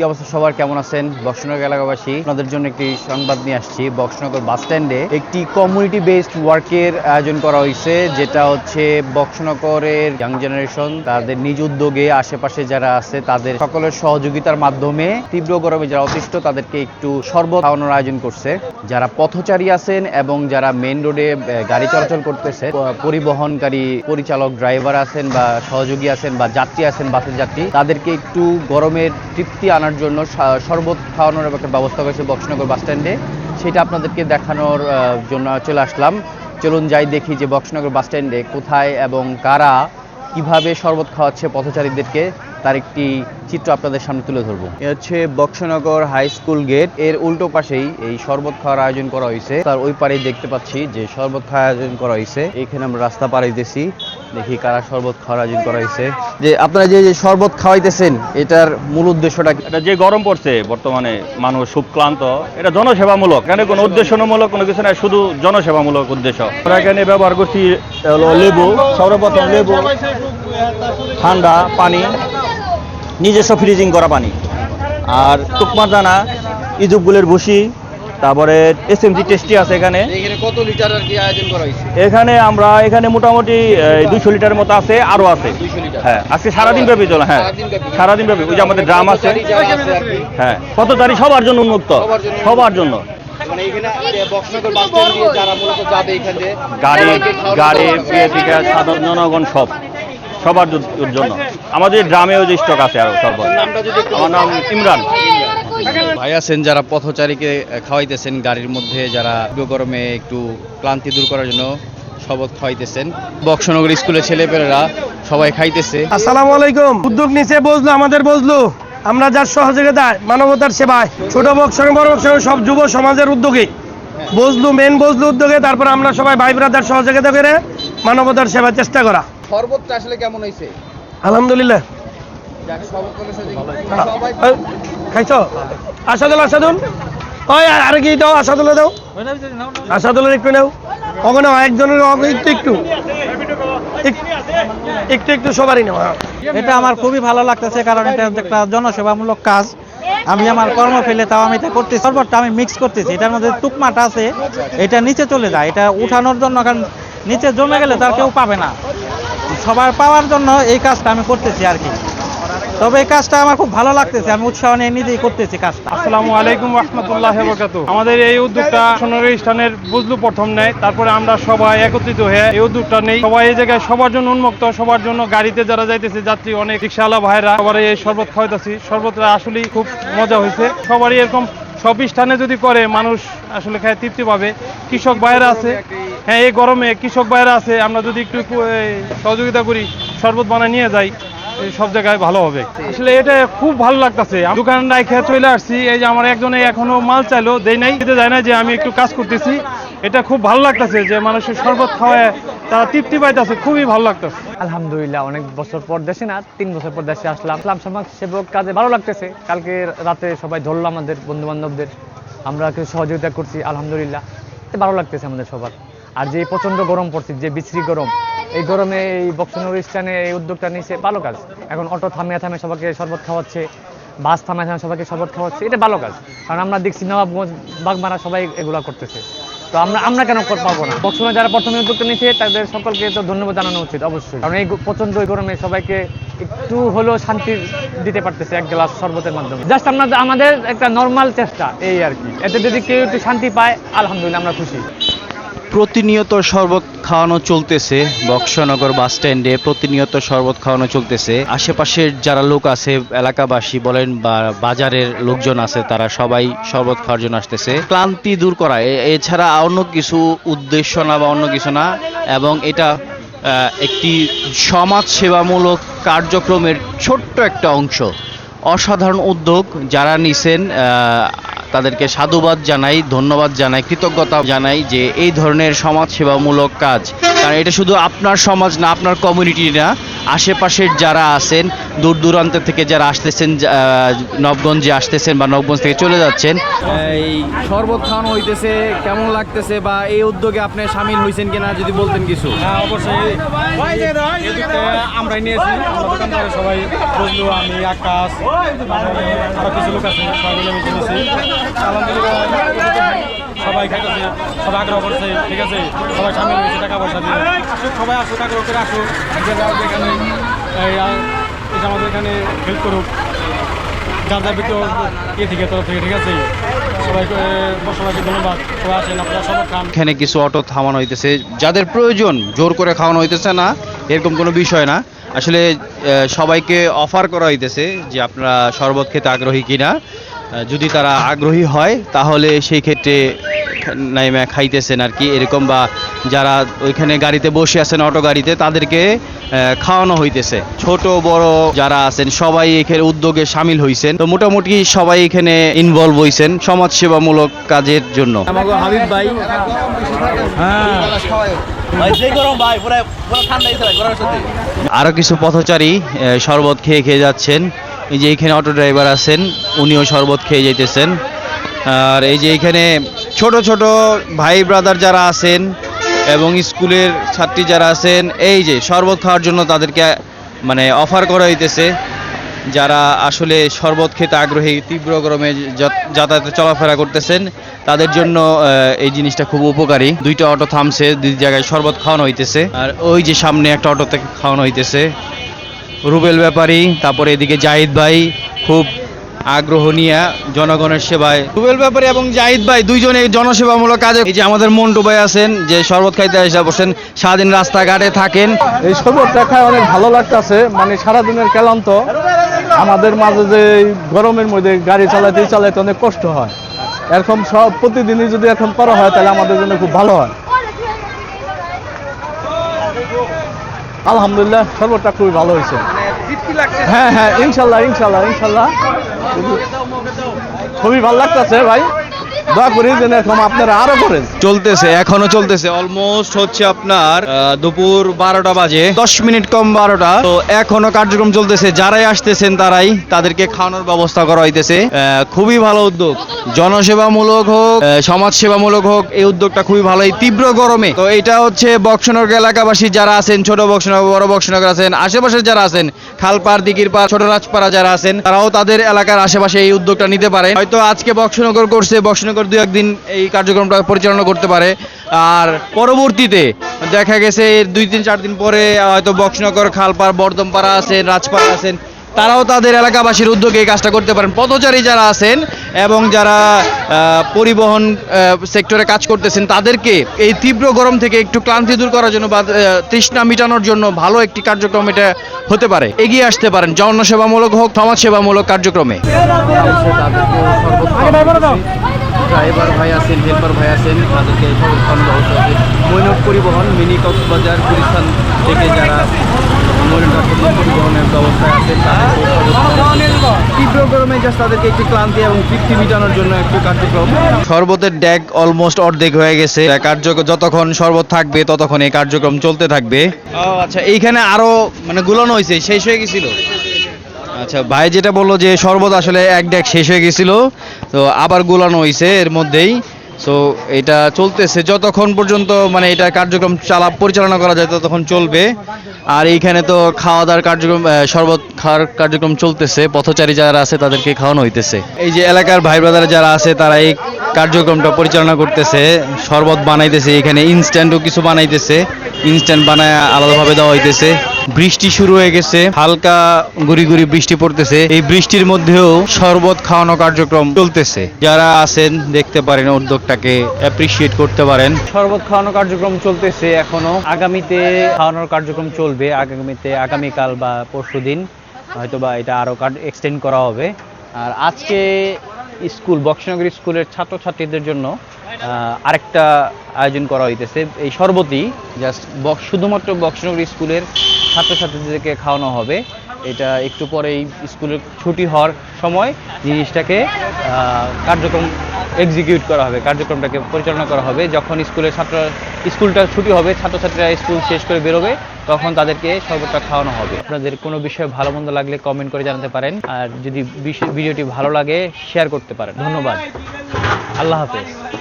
কি অবস্থা সবার? কেমন আছেন? বক্সনগর এলাকাবাসী, আপনাদের জন্য একটি সংবাদ নিয়ে আসছি। বক্সনগর বাস স্ট্যান্ডে একটি কমিউনিটি বেসড ওয়ার্কের আয়োজন করা হয়েছে, যেটা হচ্ছে বক্সনগরের ইয়াং জেনারেশন তাদের নিজ উদ্যোগে আশেপাশে যারা আছে, তাদের সকলের সহযোগিতার মাধ্যমে তীব্র গরমে যারা অতিষ্ঠ, তাদেরকে একটু শরবত খাওয়ানোর আয়োজন করছে। যারা পথচারী আছেন এবং যারা মেন রোডে গাড়ি চলাচল করতেছে পরিবহনকারী পরিচালক ড্রাইভার আছেন বা সহযোগী আছেন বা যাত্রী আছেন, বাসের যাত্রী, তাদেরকে একটু গরমের তৃপ্তি আনার জন্য শরবত খাওয়ানোর একটা ব্যবস্থা করেছে বক্সনগর বাস স্ট্যান্ডে। সেটা আপনাদেরকে দেখানোর জন্য চলে আসলাম। চলুন যাই দেখি যে বক্সনগর বাস স্ট্যান্ডে কোথায় এবং কারা কীভাবে শরবত খাওয়াচ্ছে পথচারীদেরকে। তার একটি চিত্র আপনাদের সামনে তুলে ধরবো। এ হচ্ছে বক্সনগর হাই স্কুল গেট। এর উল্টো পাশেই এই শরবত খাওয়ার আয়োজন করা হয়েছে। তার ওই পারেই দেখতে পাচ্ছি যে শরবত খাওয়ার আয়োজন করা হয়েছে। এখানে আমরা রাস্তা পার হইতেছি। দেখি কারা শরবত খাওয়ার আয়োজন করা হয়েছে। যে আপনারা যে যে শরবত খাওয়াইতেছেন এটার মূল উদ্দেশ্যটা কি? এটা যে গরম পড়ছে বর্তমানে মানুষ খুব ক্লান্ত। এটা জনসেবামূলক এখানে কোনো উদ্দেশ্যমূলক কোনো কিছু না শুধু জনসেবামূলক উদ্দেশ্য। আমরা এখানে ব্যবহার করছি হলো লেবু সর্বপ্রথম লেবু ঠান্ডা পানি নিজস্ব ফ্রিজিং করা পানি। আর তুকমার দানা ইজুবগুলের ভুসি তারপরে এস এম জি টেস্টি আছে এখানে। এখানে কত লিটার আর কি আয়োজন করা হয়েছে? এখানে আমরা এখানে মোটামুটি দুইশো লিটারের মতো আছে আরও আছে। হ্যাঁ আজকে সারাদিন ব্যাপী চলে হ্যাঁ। সারাদিন ব্যাপী ওই যে আমাদের ড্রাম আছে। আর হ্যাঁ কত তারিখ সবার জন্য উন্মুক্ত। সবার জন্য মানে গাড়ি গাড়ি সাধারণ জনগণ সব। সবার জন্য- আমাদের ড্রামেও যে স্টক আছে আরও একটু আমার নাম ইমরান। ভাই আছেন যারা পথচারীকে খাওয়াইতেছেন গাড়ির মধ্যে যারা গরমে একটু ক্লান্তি দূর করার জন্য শবত খাওয়াইতেছেন। বক্সনগর স্কুলের ছেলেপেলেরা সবাই খাইতেছে। আসসালামু আলাইকুম। উদ্যোগ নিচে বসল আমাদের বসল আমরা যার সহযোগিতায় মানবতার সেবায়। ছোট বক সঙ্গে বড় সব যুব সমাজের উদ্যোগে। বসলু মেন বসলু উদ্যোগে তারপর আমরা সবাই ভাই ব্রাদার সহযোগিতা করে মানবতার সেবার চেষ্টা করা। শরবতটা আসলে কেমন হয়েছে আলহামদুলিল্লাহ। খাইছো? আসাদুল আসাদুল। ওই আর- কি দাও, আসাদুলে দাও। আসাদুলের একটু নাও। ওখানে একজনের একটু একটু। একটু একটু সবারই নেওয়া এটা আমার খুবই ভালো লাগতেছে, কারণ এটা একটা জনসেবামূলক কাজ। আমি আমার কর্ম ফেলে তাও আমি এটা করতেছি সর্বটা আমি মিক্স করতেছি। এটার মধ্যে টুকমাটা আছে, এটা নিচে চলে যায়। এটা উঠানোর জন্য, কারণ নিচে জমে গেলে তার কেউ পাবে না। সবার পাওয়ার জন্য এই কাজটা আমি করতেছি আর কি। তবে এই কাজটা আমার খুব ভালো লাগতেছে, আমি উৎসাহ নিয়ে নিজেই করতেছি কাজটা। আসসালামু আলাইকুম রহমতুল্লাহ বরকাত আমাদের এই উদ্যোগটা সোনালী স্থানের বুঝলু প্রথম নেয়, তারপরে আমরা সবাই একত্রিত হয়ে এই উদ্যোগটা নেই। সবাই এই জায়গায় সবার জন্য উন্মুক্ত, সবার জন্য গাড়িতে যারা যাইতেছে, যাত্রী অনেক রিক্সাওয়ালা ভাইরা সবারই এই শরবত খাওয়াইতেছি। শরবতটা আসলেই খুব মজা হয়েছে। সবারই এরকম সব স্থানে যদি করে, মানুষ আসলে খায় তৃপ্তি পাবে। কৃষক ভাইরা আছে হ্যাঁ এই গরমে কৃষক ভাইরা আছে, আমরা যদি একটু সহযোগিতা করি, শরবত বানায় নিয়ে যাই। সব জায়গায় ভালো হবে। আসলে এটা খুব ভালো লাগতেছে। দোকান রাখে চলে আসছি। এই যে আমার একজনে এখনও মাল চাইলো দেই নাই। দিতে যায় না যে আমি একটু কাজ করতেছি। এটা খুব ভালো লাগতেছে যে মানুষের শরবত খাওয়ায় তারা তৃপ্তি পাইতেছে। খুবই ভালো লাগতেছে। আলহামদুলিল্লাহ, অনেক বছর পর দেশে না, তিন বছর পর দেশে আসলাম। ইসলাম সমাজ সেবক কাজে ভালো লাগতেছে। কালকে রাতে সবাই ধরলো আমাদের বন্ধু বান্ধবদের আমরা কিছু সহযোগিতা করছি, আলহামদুলিল্লাহ। ভালো লাগতেছে আমাদের সবার। আর যে প্রচণ্ড গরম পড়ছে, যে বিশ্রী গরম এই গরমে এই বক্সনগর স্থানে এই উদ্যোগটা নিয়েছে ভালো কাজ। এখন অটো থামিয়ে থামে সবাইকে শরবত খাওয়াচ্ছে, বাস থামায় থামে সবাইকে শরবত খাওয়াচ্ছে, এটা ভালো কাজ। কারণ আমরা দেখছি নবাবগঞ্জ বাগমারা সবাই এগুলা করতেছে। তো আমরা আমরা কেন পাবো না? বক্সনগর যারা প্রথমে উদ্যোগটা নিয়েছে, তাদের সকলকে তো ধন্যবাদ জানানো উচিত, অবশ্যই। কারণ এই এই গরমে সবাইকে একটু হলেও শান্তি দিতে পারতেছে এক গ্লাস শরবতের মাধ্যমে। জাস্ট আমরা আমাদের একটা নর্মাল চেষ্টা, এই আর কি। এতে যদি কেউ একটু শান্তি পায়, আলহামদুলিল্লাহ আমরা খুশি। প্রতিনিয়ত শরবত খাওয়ানো চলতেছে। বক্সনগর বাস স্ট্যান্ডে প্রতিনিয়ত শরবত খাওয়ানো চলতেছে। আশেপাশের যারা লোক আছে, এলাকাবাসী বলেন বা বাজারের লোকজন আছে, তারা সবাই শরবত খাওয়ার জন্য আসতেছে। ক্লান্তি দূর করা। এছাড়া অন্য কিছু উদ্দেশ্য না বা অন্য কিছু না, এবং এটা একটি সমাজ সেবামূলক কার্যক্রমের ছোট্ট একটা অংশ। অসাধারণ উদ্যোগ যারা নিছেন তাদেরকে সাধুবাদ জানাই, ধন্যবাদ জানাই, কৃতজ্ঞতা জানাই যে এই ধরনের সমাজ সেবামূলক কাজ। কারণ এটা শুধু আপনার সমাজ না, আপনার কমিউনিটি না, আশেপাশের যারা আছেন দূর দূরান্ত থেকে যারা আসতেছেন নবগঞ্জে আসতেছেন বা নবগঞ্জ থেকে চলে যাচ্ছেন। এই শরবত খাওয়ানো হইতেছে কেমন লাগতেছে বা এই উদ্যোগে আপনি সামিল হয়েছেন কিনা যদি বলতেন কিছু। হ্যাঁ অবশ্যই। আমরাই নিয়েছি সবাই বুঝলো আমি আকাশ তারপরে আরও কিছু লোক আছে সবাই মিলে মিশে নিয়েছি। আলহামদুলিল্লাহ সবাই খাইতেছে সবাই আগ্রহ করছে ঠিক আছে? সবাই সামিল হয়েছে টাকা পয়সা দিয়ে। আসুক সবাই আসুক আগ্রহ করে আসুক যে যে আমাদের এখানে হেল্প করুক। যার যার ভিতর ইয়ে থেকে তরফ থেকে, ঠিক আছে? এখানে কিছু অটো থামানো হইতেছে। যাদের প্রয়োজন, জোর করে খাওয়ানো হইতেছে না, এরকম কোনো বিষয় না। আসলে সবাইকে অফার করা হইতেছে যে আপনারা শরবত খেতে আগ্রহী কিনা। যদি তারা আগ্রহী হয়, তাহলে সেই ক্ষেত্রে নাইমা খাইতেছেন আর কি। এরকম বা যারা ওইখানে গাড়িতে বসে আছেন অটো গাড়িতে তাদেরকে খাওয়ানো হইতেছে। ছোট বড় যারা আছেন সবাই এখানে উদ্যোগে সামিল হইছেন। তো মোটামুটি সবাই এখানে ইনভলভ হইছেন সমাজসেবামূলক কাজের জন্য। আমাকে হাবিব ভাই আরও কিছু পথচারী শরবত খেয়ে খেয়ে যাচ্ছেন। এই যে এখানে অটো ড্রাইভার আছেন উনিও শরবত খেয়ে যাইতেছেন। আর এই যে এখানে ছোট ছোট ভাই ব্রাদার যারা আছেন এবং স্কুলের ছাত্রী যারা আছেন, এই যে শরবত খাওয়ার জন্য তাদেরকে মানে অফার করা হইতেছে। যারা আসলে শরবত খেতে আগ্রহী, তীব্র গরমে যাতায়াতে চলাফেরা করতেছেন, তাদের জন্য এই জিনিসটা খুব উপকারী। দুইটা অটো থামছে, দুই জায়গায় শরবত খাওয়ানো হইতেছে। আর ওই যে সামনে একটা অটো থেকে খাওয়ানো হইতেছে। রুবেল ব্যাপারী, তারপরে এদিকে জাহিদ ভাই, খুব আগ্রহ নিয়ে জনগণের সেবায়। রুবেল ব্যাপারী এবং জাহিদ ভাই দুইজনে জনসেবামূলক কাজে এই যে আমাদের মন্টু ভাই আছেন, যে শরবত খাইতে এসে বসেন, সারাদিন রাস্তাঘাটে থাকেন। এই শরবতটা খায় অনেক ভালো লাগতেছে মানে সারাদিনের ক্লান্ত। আমাদের মাঝে যে গরমের মধ্যে গাড়ি চালাতে চালাতে অনেক কষ্ট হয়। এরকম সব প্রতিদিনই যদি এরকম করা হয়, তাহলে আমাদের জন্য খুব ভালো হয়। আলহামদুলিল্লাহ, শরবতটা খুবই ভালো হয়েছে। হ্যাঁ হ্যাঁ ইনশাল্লাহ ইনশাল্লাহ ইনশাল্লাহ। খুবই ভালো লাগতেছে ভাই। চলতেছে, এখনও চলতেছে। অলমোস্ট হচ্ছে আপনার দুপুর বারোটা বাজে। দশ মিনিট কম বারোটা। তো এখনও কার্যক্রম চলতেছে। যারাই আসতেছেন তারাই তাদেরকে খাওয়ানোর ব্যবস্থা করা হইতেছে। খুবই ভালো উদ্যোগ। জনসেবামূলক হোক সমাজসেবামূলক হোক, এই উদ্যোগটা খুবই ভালো। এই তীব্র গরমে। তো এটা হচ্ছে বক্সনগর এলাকাবাসী যারা আছেন, ছোট বক্সনগর, বড় বক্সনগর আছেন, আশেপাশে যারা আছেন, খালপাড় দিকির পাড় ছোট রাজপাড়া যারা আছেন, তারাও তাদের এলাকার আশেপাশে এই উদ্যোগটা নিতে পারে। হয়তো আজকে বক্সনগর করছে, বক্সনগর দু একদিন এই কার্যক্রমটা পরিচালনা করতে পারে। আর পরবর্তীতে দেখা গেছে দুই তিন চার দিন পরে হয়তো বক্সনগর, খালপাড় বর্ধমপাড়া আছেন, রাজপাড়া আছেন, তারাও তাদের এলাকাবাসীর উদ্যোগে এই কাজটা করতে পারেন। পথচারী যারা আছেন এবং যারা পরিবহন সেক্টরে কাজ করতেছেন, তাদেরকে এই তীব্র গরম থেকে একটু ক্লান্তি দূর করার জন্য বা তৃষ্ণা মেটানোর জন্য ভালো একটি কার্যক্রম এটা হতে পারে। এগিয়ে আসতে পারেন। জনসেবামূলক হোক, সমাজসেবামূলক কার্যক্রমে। ড্রাইভার ভাই আছেন হেল্পার ভাই আছেন তাদেরকে খাওয়ানোর ব্যবস্থা আছে মৈনক পরিবহন মিনি কক্সবাজার গুলিস্তান থেকে যারা মৈনক পরিবহনের ব্যবস্থায় আছেন। তীব্র গরমে জাস্ট তাদেরকে একটি ক্লান্তি এবং তৃপ্তি মেটানোর জন্য একটু কার্যক্রম। শরবতের ড্যাগ অলমোস্ট অর্ধেক হয়ে গেছে। কার্যক্রম যতক্ষণ শরবত থাকবে ততক্ষণ এই কার্যক্রম চলতে থাকবে। ও আচ্ছা এইখানে আরও মানে গুলানো হয়েছে শেষ হয়ে গেছিল? আচ্ছা ভাই যেটা বলল যে শরবত আসলে এক ডেক শেষ হয়ে গেছিল, তো আবার গুলানো হয়েছে এর মধ্যেই। সো এটা চলতেছে, যতক্ষণ পর্যন্ত মানে এটা কার্যক্রম চালা, পরিচালনা করা যায় ততক্ষণ চলবে। আর এইখানে তো খাওয়া দাওয়ার কার্যক্রম শরবত খাওয়ার কার্যক্রম চলতেছে, পথচারী যারা আছে তাদেরকে খাওয়ানো হইতেছে। এই যে এলাকার ভাই ব্রাদার যারা আছে, তারা এই কার্যক্রমটা পরিচালনা করতেছে, শরবত বানাইতেছে, এখানে ইনস্ট্যান্টও কিছু বানাইতেছে ইনস্ট্যান্ট বানায় আলাদাভাবে দেওয়া হইতেছে। বৃষ্টি শুরু হয়ে গেছে। হালকা গুড়ি গুড়ি বৃষ্টি পড়তেছে। এই বৃষ্টির মধ্যেও শরবত খাওয়ানো কার্যক্রম চলতেছে। যারা আছেন, দেখতে পারেন উদ্যোগটাকে অ্যাপ্রিসিয়েট করতে পারেন। শরবত খাওয়ানো কার্যক্রম চলতেছে এখনও। আগামীতে খাওয়ানোর কার্যক্রম চলবে। আগামীতে, আগামীকাল বা পরশুদিন হয়তো বা এটা আরও এক্সটেন্ড করা হবে। আর আজকে স্কুল, বক্সনগর স্কুলের ছাত্রছাত্রীদের জন্য আরেকটা আয়োজন করা হইতেছে। এই শরবতই জাস্ট শুধুমাত্র বক্সনগর স্কুলের ছাত্রছাত্রীদেরকে খাওয়ানো হবে। এটা একটু পরেই স্কুলের ছুটি হওয়ার সময় জিনিসটাকে কার্যক্রম এক্সিকিউট করা হবে, কার্যক্রমটাকে পরিচালনা করা হবে। যখন স্কুলের ছাত্র, স্কুলটা ছুটি হবে, ছাত্রছাত্রীরা স্কুল শেষ করে বেরোবে, তখন তাদেরকে শরবতটা খাওয়ানো হবে। আপনাদের কোনো বিষয়ে ভালো মন্দ লাগলে কমেন্ট করে জানাতে পারেন। আর যদি ভিডিওটি ভালো লাগে শেয়ার করতে পারেন। ধন্যবাদ। আল্লাহ হাফেজ।